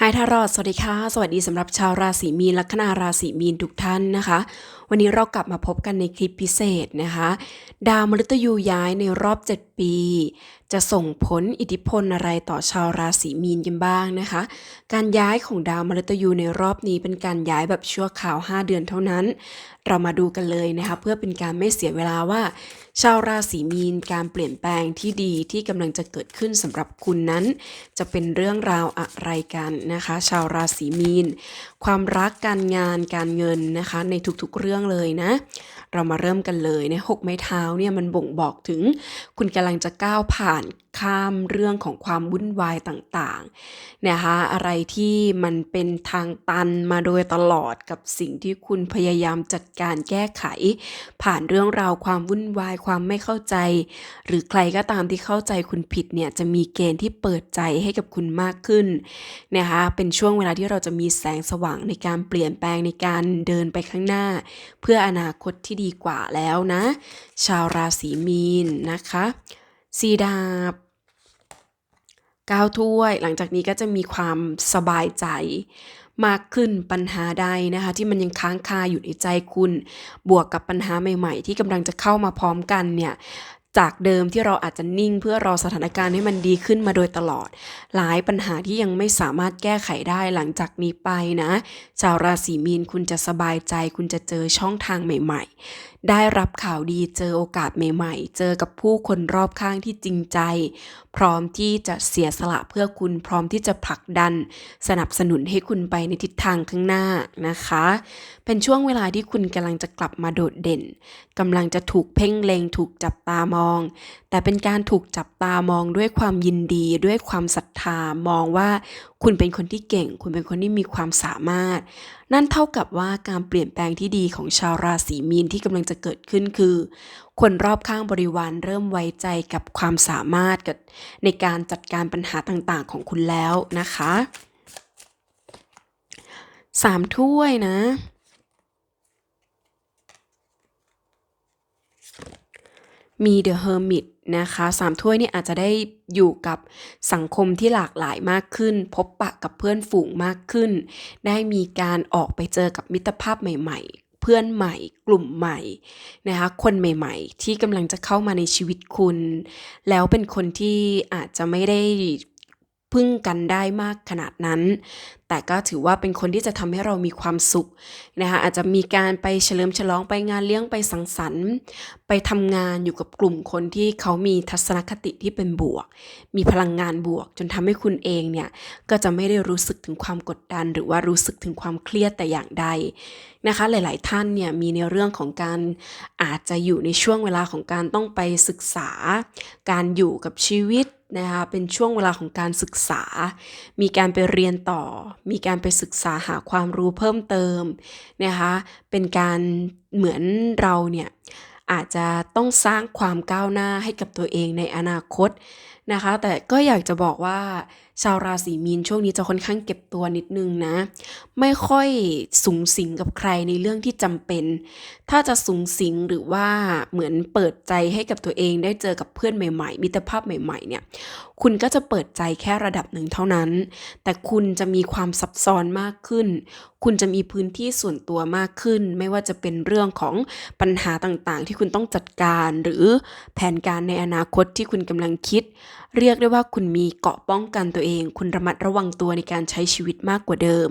ไฮทารอดสวัสดีค่ะ สวัสดีสำหรับชาวราศีมีนลัคนาราศีมีนทุกท่านนะคะ วันนี้เรากลับมาพบกันในคลิปพิเศษนะคะ ดาวมฤตยูย้ายในรอบ 7 ปี จะส่งผลอิทธิพลอะไรต่อชาวราศีมีนกันบ้างนะคะ การย้ายของดาวมฤตยูในรอบนี้เป็นการย้ายแบบชั่วคราว 5 เดือนเท่านั้น เรามาดูกันเลยนะคะ เพื่อเป็นการไม่เสียเวลาว่า ชาวราศีมีนการเปลี่ยนแปลงที่ดีที่กำลังจะเกิดขึ้นสำหรับคุณนั้น จะเป็นเรื่องราวอะไรกันนะคะ ชาวราศีมีน ความรักการงานการเงินนะคะ ในทุกๆเรื่องเลยนะ เรามาเริ่มกันเลยนะหกไม้เท้าเนี่ยมันบ่งบอกถึง คุณกำลังจะก้าวผ่าน ข้ามเรื่องของความวุ่นวายต่างๆนะคะอะไรที่มันเป็นทางตันมาโดยตลอดกับสิ่งที่คุณพยายามจัดการแก้ไข ผ่านเรื่องราวความวุ่นวายความไม่เข้าใจ หรือใครก็ตามที่เข้าใจคุณผิดเนี่ยจะมีเกณฑ์ที่เปิดใจให้กับคุณมากขึ้นนะคะเป็นช่วงเวลาที่เราจะมีแสงสว่างในการเปลี่ยนแปลงในการเดินไปข้างหน้า เพื่ออนาคตที่ดีกว่าแล้วนะ ชาวราศีมีนนะคะ สีดาบ ก้าวถ้วย หลังจากนี้ก็จะมีความสบายใจมากขึ้นปัญหาใดนะคะ ที่มันยังค้างคาอยู่ในใจคุณ บวกกับปัญหาใหม่ ๆ ที่กำลังจะเข้ามาพร้อมกันเนี่ยจากเดิมที่เราอาจจะนิ่งเพื่อรอสถานการณ์ให้มันดีขึ้นมาโดยตลอด หลายปัญหาที่ยังไม่สามารถแก้ไขได้หลังจากนี้ไปนะ ชาวราศีมีนคุณจะสบายใจ คุณจะเจอช่องทางใหม่ ๆได้รับข่าวดีเจอโอกาสใหม่ๆ เจอกับผู้คนรอบข้างที่จริงใจ พร้อมที่จะเสียสละเพื่อคุณพร้อมที่จะผลักดัน สนับสนุนให้คุณไปในทิศทางข้างหน้านะคะ เป็นช่วงเวลาที่คุณกำลังจะกลับมาโดดเด่นกำลังจะถูกเพ่งเลงถูกจับตามอง แต่เป็นการถูกจับตามองด้วยความยินดีด้วยความศรัทธามองว่าคุณเป็นคนที่เก่ง คุณเป็นคนที่มีความสามารถ นั่นเท่ากับว่าการเปลี่ยนแปลงที่ดีของชาวราศีมีนที่กำลังจะเกิดขึ้นคือ คนรอบข้างบริวารเริ่มไว้ใจกับความสามารถกับในการจัดการปัญหาต่างๆของคุณแล้วนะคะสามถ้วยนะมีเดอะเฮอร์มิตนะคะสามถ้วยนี่อาจจะได้อยู่กับสังคมที่หลากหลายมากขึ้น พบปะกับเพื่อนฝูงมากขึ้น ได้มีการออกไปเจอกับมิตรภาพใหม่ๆ เพื่อนใหม่ กลุ่มใหม่นะคะคนใหม่ ๆ ที่กำลังจะเข้ามาในชีวิตคุณ แล้วเป็นคนที่อาจจะไม่ได้พึ่งกันได้มากขนาดนั้น แต่ก็ถือว่าเป็นคนที่จะทำให้เรามีความสุขนะคะอาจจะมีการไปเฉลิมฉลองไปงานเลี้ยงไปสังสรรค์ ไปทำงานอยู่กับกลุ่มคนที่เขามีทัศนคติที่เป็นบวก มีพลังงานบวก จนทำให้คุณเองเนี่ยก็จะไม่ได้รู้สึกถึงความกดดัน หรือว่ารู้สึกถึงความเครียดแต่อย่างใดนะคะหลาย ๆ ท่านเนี่ยมีในเรื่องของการอาจจะอยู่ในช่วงเวลาของการต้องไปศึกษา การอยู่กับชีวิตนะคะเป็นช่วงเวลาของการศึกษา มีการไปเรียนต่อ มีการไปศึกษาหาความรู้เพิ่มเติมนะคะ เป็นการเหมือนเราเนี่ย อาจจะต้องสร้างความก้าวหน้าให้กับตัวเองในอนาคตนะคะ แต่ก็อยากจะบอกว่าชาวราศีมีนช่วงนี้จะค่อนข้างเก็บตัวนิดนึงนะ ไม่ค่อยสูงสิงกับใครในเรื่องที่จำเป็น ถ้าจะสูงสิงหรือว่าเหมือนเปิดใจให้กับตัวเองได้เจอกับเพื่อนใหม่ๆ มิตรภาพใหม่ๆเนี่ย คุณก็จะเปิดใจแค่ระดับหนึ่งเท่านั้น แต่คุณจะมีความซับซ้อนมากขึ้น คุณจะมีพื้นที่ส่วนตัวมากขึ้น ไม่ว่าจะเป็นเรื่องของปัญหาต่างๆ ที่คุณต้องจัดการหรือแผนการในอนาคตที่คุณกำลังคิด เรียกได้ว่าคุณมีเกาะป้องกันตัวเอง คุณระมัดระวังตัวในการใช้ชีวิตมากกว่าเดิม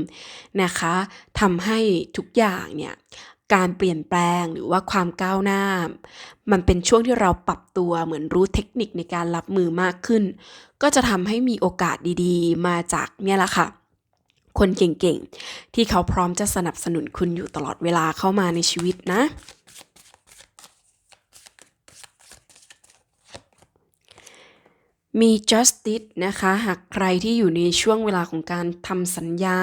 นะคะทำให้ทุกอย่างเนี่ยการเปลี่ยนแปลงหรือว่าความก้าวหน้า มันเป็นช่วงที่เราปรับตัวเหมือนรู้เทคนิคในการรับมือมากขึ้น ก็จะทำให้มีโอกาสดีๆ มาจากเนี่ยแหละค่ะ คนเก่งๆ ที่เขาพร้อมจะสนับสนุนคุณอยู่ตลอดเวลาเข้ามาในชีวิตนะ มี justice นะคะ หากใครที่อยู่ในช่วงเวลาของการทำสัญญา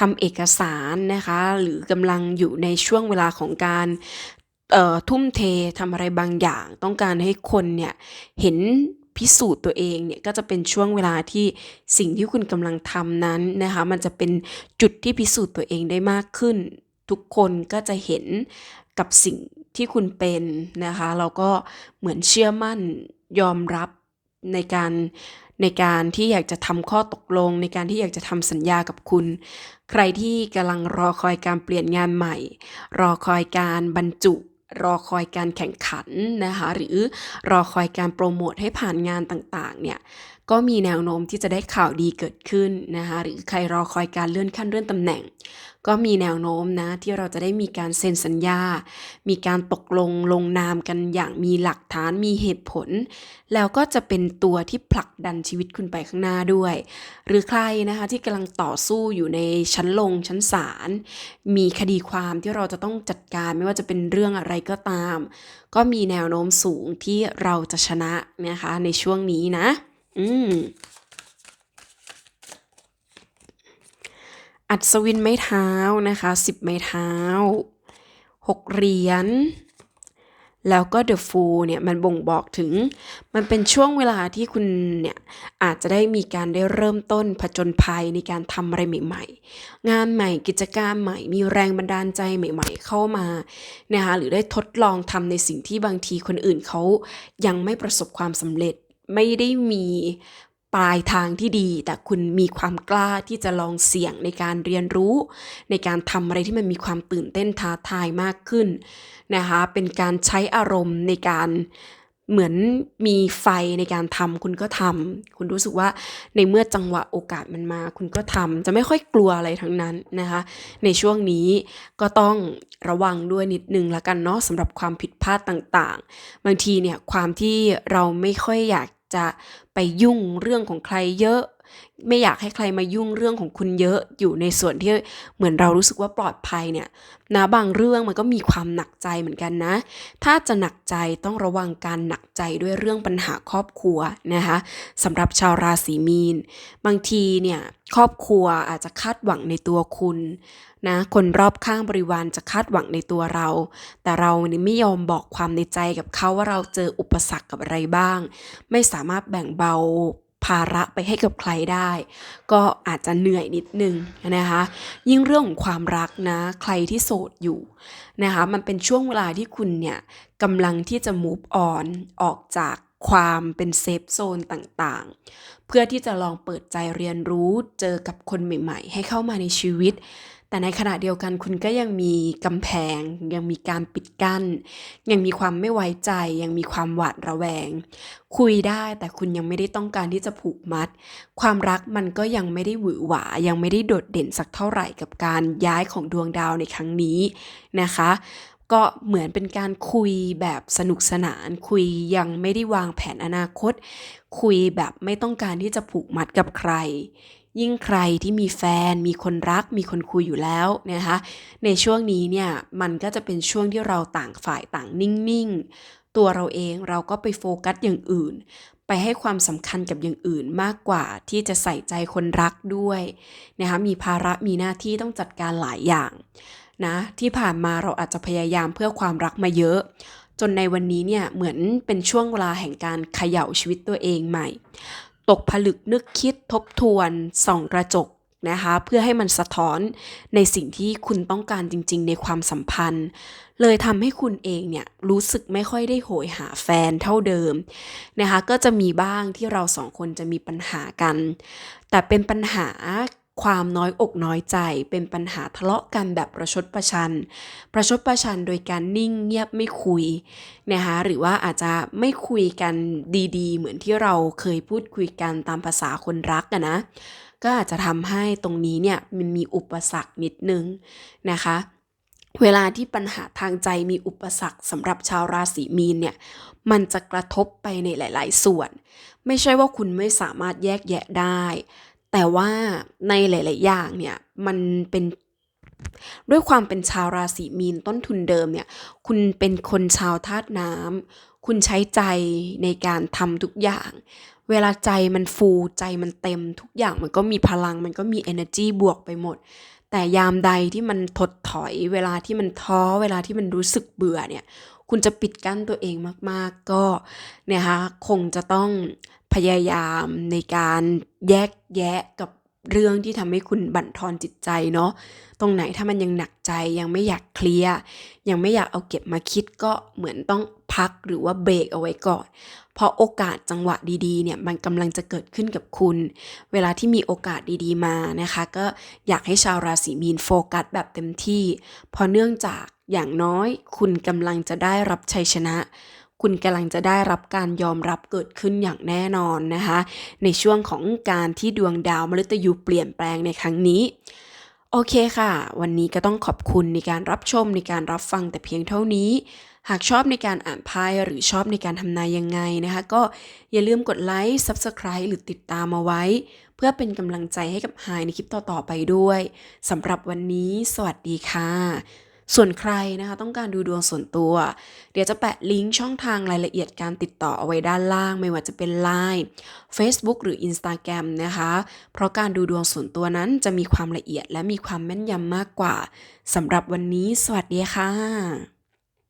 ทำเอกสารนะคะ หรือกำลังอยู่ในช่วงเวลาของการทุ่มเททำอะไรบางอย่าง ต้องการให้คนเนี่ยเห็นพิสูจน์ตัวเองเนี่ยก็จะเป็นช่วงเวลาที่สิ่งที่คุณกำลังทำนั้นนะคะ มันจะเป็นจุดที่พิสูจน์ตัวเองได้มากขึ้น ทุกคนก็จะเห็นกับสิ่งที่คุณเป็นนะคะเราก็เหมือนเชื่อมั่นยอมรับ ในการในการที่อยากจะทำข้อตกลง ในการที่อยากจะทำสัญญากับคุณ ใครที่กำลังรอคอยการเปลี่ยนงานใหม่ รอคอยการบรรจุรอคอยการแข่งขันนะคะหรือรอคอยการโปรโมทให้ผ่านงานต่างๆเนี่ย ก็มีแนวโน้มที่จะได้ข่าวดีเกิดขึ้นนะคะหรือใครรอคอยการเลื่อนขั้นเลื่อนตำแหน่ง ก็มีแนวโน้มนะที่เราจะได้มีการเซ็นสัญญา มีการตกลงลงนามกันอย่างมีหลักฐานมีเหตุผล แล้วก็จะเป็นตัวที่ผลักดันชีวิตคุณไปข้างหน้าด้วย หรือใครนะคะที่กำลังต่อสู้อยู่ในชั้นลงชั้นศาลมีคดีความที่เราจะต้องจัดการไม่ว่าจะเป็นเรื่องอะไรก็ตาม ก็มีแนวโน้มสูงที่เราจะชนะนะคะในช่วงนี้นะ อืม อัศวินไม้เท้านะคะสิบไม้เท้าหกเหรียญแล้วก็ The Fool เนี่ยมันบ่งบอกถึง มันเป็นช่วงเวลาที่คุณเนี่ยอาจจะได้มีการได้เริ่มต้นผจญภัยในการทำอะไรใหม่ๆ งานใหม่กิจการใหม่ มีแรงบันดาลใจใหม่ ๆ เข้ามานะคะหรือได้ทดลองทำในสิ่งที่บางทีคนอื่นเขายังไม่ประสบความสำเร็จ ไม่ได้มีปลายทางที่ดี แต่คุณมีความกล้าที่จะลองเสี่ยงในการเรียนรู้ ในการทำอะไรที่มันมีความตื่นเต้นท้าทายมากขึ้นนะคะเป็นการใช้อารมณ์ในการเหมือนมีไฟในการทำคุณก็ทำคุณรู้สึกว่าในเมื่อจังหวะโอกาสมันมา คุณก็ทำจะไม่ค่อยกลัวอะไรทั้งนั้นนะคะ ในช่วงนี้ก็ต้องระวังด้วยนิดนึงละกันเนาะสำหรับความผิดพลาดต่างๆ บางทีเนี่ยความที่เราไม่ค่อยอยาก จะไปยุ่งเรื่องของใครเยอะ ไม่อยากให้ใครมายุ่งเรื่องของคุณเยอะอยู่ในส่วนที่เหมือนเรารู้สึกว่าปลอดภัยเนี่ยนะบางเรื่องมันก็มีความหนักใจเหมือนกันนะ ถ้าจะหนักใจต้องระวังการหนักใจด้วยเรื่องปัญหาครอบครัวนะคะสำหรับชาวราศีมีน บางทีเนี่ยครอบครัวอาจจะคาดหวังในตัวคุณนะคนรอบข้างบริวารจะคาดหวังในตัวเรา แต่เราไม่ยอมบอกความในใจกับเขาว่าเราเจออุปสรรคกับอะไรบ้าง ไม่สามารถแบ่งเบา ภาระไปให้กับใครได้ ก็อาจจะเหนื่อยนิดนึงนะคะ ยิ่งเรื่องของความรักนะ ใครที่โสดอยู่นะคะ มันเป็นช่วงเวลาที่คุณเนี่ยกำลังที่จะ move on ออกจากความเป็นเซฟโซนต่างๆ เพื่อที่จะลองเปิดใจเรียนรู้เจอกับคนใหม่ ๆ ให้เข้ามาในชีวิต แต่ในขณะเดียวกันคุณก็ยังมีกำแพง ยังมีการปิดกั้น ยังมีความไม่ไว้ใจ ยังมีความหวาดระแวง คุยได้แต่คุณยังไม่ได้ต้องการที่จะผูกมัด ความรักมันก็ยังไม่ได้หวือหวา ยังไม่ได้โดดเด่นสักเท่าไหร่กับการย้ายของดวงดาวในครั้งนี้นะคะก็เหมือนเป็นการคุยแบบสนุกสนาน คุยยังไม่ได้วางแผนอนาคต คุยแบบไม่ต้องการที่จะผูกมัดกับใคร ยิ่งใครที่มีแฟน มีคนรัก มีคนคุยอยู่แล้วนะคะ ในช่วงนี้เนี่ยมันก็จะเป็นช่วงที่เราต่างฝ่ายต่างนิ่งๆ ตัวเราเองเราก็ไปโฟกัสอย่างอื่น ไปให้ความสำคัญกับอย่างอื่นมากกว่าที่จะใส่ใจคนรักด้วยนะคะมีภาระมีหน้าที่ต้องจัดการหลายอย่างนะที่ผ่านมาเราอาจจะพยายามเพื่อความรักมาเยอะ จนในวันนี้เนี่ยเหมือนเป็นช่วงเวลาแห่งการเขย่าชีวิตตัวเองใหม่ ตกผลึกนึกคิดทบทวนส่องกระจกนะคะเพื่อให้มันสะท้อนในสิ่งที่คุณต้องการจริง ๆ ในความสัมพันธ์ เลยทำให้คุณเองเนี่ยรู้สึกไม่ค่อยได้โหยหาแฟนเท่าเดิมนะคะก็จะมีบ้างที่เราสองคนจะมีปัญหากัน แต่เป็นปัญหา ความน้อยอกน้อยใจ เป็นปัญหาทะเลาะกันแบบประชดประชัน ประชดประชันโดยการนิ่งเงียบไม่คุยนะคะหรือว่าอาจจะไม่คุยกันดีๆ เหมือนที่เราเคยพูดคุยกันตามภาษาคนรักอะนะ ก็อาจจะทำให้ตรงนี้เนี่ยมันมีอุปสรรคนิดนึงนะคะเวลาที่ปัญหาทางใจมีอุปสรรคสำหรับชาวราศีมีนเนี่ย มันจะกระทบไปในหลาย ๆ ส่วน ไม่ใช่ว่าคุณไม่สามารถแยกแยะได้ แต่ว่าในหลาย ๆ อย่างเนี่ยมันเป็นด้วยความเป็นชาวราศีมีนต้นทุนเดิมเนี่ย คุณเป็นคนชาวธาตุน้ำคุณใช้ใจในการทำทุกอย่าง เวลาใจมันฟูใจมันเต็มทุกอย่างมันก็มีพลัง มันก็มี energy บวกไปหมด แต่ยามใดที่มันถดถอย เวลาที่มันท้อ เวลาที่มันรู้สึกเบื่อเนี่ย คุณจะปิดกั้นตัวเองมาก ๆ ก็เนี่ยคะคงจะต้อง ยายามในการแยกแยะกับเรื่องที่ทำให้คุณบั่นทอนจิตใจเนาะ ตรงไหนถ้ามันยังหนักใจยังไม่อยากเคลียร์ยังไม่อยากเอาเก็บมาคิดก็เหมือนต้องพักพักหรือว่าเบรกเอาไว้ก่อน เพราะโอกาสจังหวะดีๆเนี่ยมันกำลังจะเกิดขึ้นกับคุณ เวลาที่มีโอกาสดีๆมานะคะ ก็อยากให้ชาวราศีมีนโฟกัสแบบเต็มที่ เพราะเนื่องจากอย่างน้อยคุณกำลังจะได้รับชัยชนะ คุณกำลังจะได้รับการยอมรับเกิดขึ้นอย่างแน่นอนนะคะ ในช่วงของการที่ดวงดาวมฤตยูเปลี่ยนแปลงในครั้งนี้ โอเคค่ะ วันนี้ก็ต้องขอบคุณในการรับชมในการรับฟังแต่เพียงเท่านี้หากชอบในการอ่านไพ่หรือชอบในการทำนายยังไงนะคะ ก็อย่าลืมกดไลค์ Subscribe หรือติดตามเอาไว้ เพื่อเป็นกำลังใจให้กับไฮในคลิปต่อ ๆ ไปด้วยสำหรับวันนี้ สวัสดีค่ะ ส่วนใครนะคะต้องการดูดวงส่วนตัว เดี๋ยวจะแปะลิงก์ช่องทางรายละเอียดการติดต่อเอาไว้ด้านล่าง ไม่ว่าจะเป็น Line Facebook หรือ Instagram นะคะ เพราะการดูดวงส่วนตัวนั้นจะมีความละเอียดและมีความแม่นยำมากกว่าสำหรับวันนี้ สวัสดีค่ะ